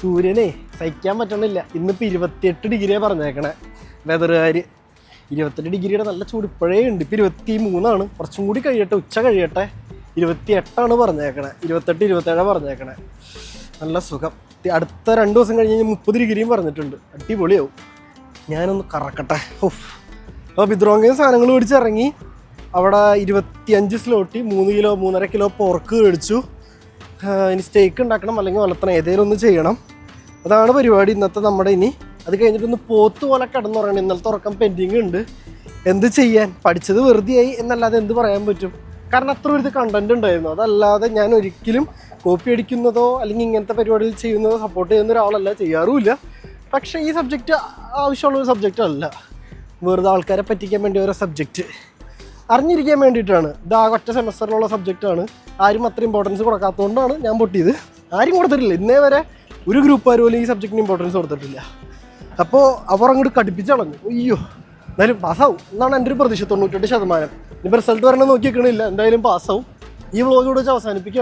സൂര്യനെ സഹിക്കാൻ പറ്റണില്ല. ഇന്നിപ്പോൾ ഇരുപത്തിയെട്ട് ഡിഗ്രിയാണ് പറഞ്ഞേക്കണേ. വെതറുകാർ ഇരുപത്തെട്ട് ഡിഗ്രിയുടെ നല്ല ചൂട്. ഇപ്പോഴേ ഉണ്ട്. ഇപ്പോൾ ഇരുപത്തി മൂന്നാണ് കുറച്ചും കൂടി കഴിയട്ടെ. ഉച്ച കഴിയട്ടെ. ഇരുപത്തി എട്ടാണ് പറഞ്ഞേക്കണേ. ഇരുപത്തെട്ട് ഇരുപത്തേഴാണ് പറഞ്ഞേക്കണേ. നല്ല സുഖം. അടുത്ത രണ്ട് ദിവസം കഴിഞ്ഞ് കഴിഞ്ഞാൽ മുപ്പത് ഡിഗ്രിയും പറഞ്ഞിട്ടുണ്ട്. അടിപൊളിയാവും. ഞാനൊന്ന് കറക്കട്ടെ. ഓഫ് അപ്പോൾ ബിദ്രോങ്കയും സാധനങ്ങൾ മേടിച്ചിറങ്ങി. അവിടെ ഇരുപത്തിയഞ്ച് സ്ലോട്ടി മൂന്ന് കിലോ മൂന്നര കിലോ പോർക്ക് മേടിച്ചു. ഇനി സ്റ്റേക്ക് ഉണ്ടാക്കണം അല്ലെങ്കിൽ വളർത്തണം ഏതെങ്കിലും ഒന്ന് ചെയ്യണം. അതാണ് പരിപാടി ഇന്നത്തെ നമ്മുടെ ഇനി. അത് കഴിഞ്ഞിട്ടൊന്ന് പോത്ത് പോലെ കിടന്നുറങ്ങണം ഇന്നലത്തെ ഉറക്കം പെൻഡിങ് ഉണ്ട്. എന്ത് ചെയ്യാൻ? പഠിച്ചത് വെറുതെയായി എന്നല്ലാതെ എന്ത് പറയാൻ പറ്റും? കാരണം അത്ര ഒരു കണ്ടന്റ് ഉണ്ടായിരുന്നു. അതല്ലാതെ ഞാൻ ഒരിക്കലും കോപ്പി അടിക്കുന്നതോ അല്ലെങ്കിൽ ഇങ്ങനത്തെ പരിപാടികൾ ചെയ്യുന്നതോ സപ്പോർട്ട് ചെയ്യുന്ന ഒരാളല്ല. ചെയ്യാറുമില്ല. പക്ഷേ ഈ സബ്ജക്റ്റ് ആവശ്യമുള്ള ഒരു സബ്ജക്റ്റ് അല്ല. വെറുതെ ആൾക്കാരെ പറ്റിക്കാൻ വേണ്ടി ഓരോ സബ്ജക്റ്റ് അറിഞ്ഞിരിക്കാൻ വേണ്ടിയിട്ടാണ്. ഇത് ആ ഒറ്റ സെമസ്റ്ററിലുള്ള സബ്ജക്റ്റാണ് ആരും അത്ര ഇമ്പോർട്ടൻസ് കൊടുക്കാത്തതുകൊണ്ടാണ് ഞാൻ പൊട്ടിയത്. ആരും കൊടുത്തിട്ടില്ല. ഇന്നേ വരെ ഒരു ഗ്രൂപ്പുകാർ പോലും ഈ സബ്ജക്റ്റിന് ഇമ്പോർട്ടൻസ് കൊടുത്തിട്ടില്ല. അപ്പോൾ അവർ അങ്ങോട്ട് കടുപ്പിച്ച് കളഞ്ഞു. അയ്യോ എന്തായാലും പാസ്സാവും എന്നാണ് എന്റെ ഒരു പ്രതീക്ഷ. തൊണ്ണൂറ്റെട്ട് ശതമാനം. ഇനിയിപ്പോൾ റിസൾട്ട് വരണം നോക്കി നിൽക്കണില്ല എന്തായാലും പാസ്സാവും ഈ വ്ളോഗ് ഇവിടെ വെച്ച് അവസാനിപ്പിക്കുക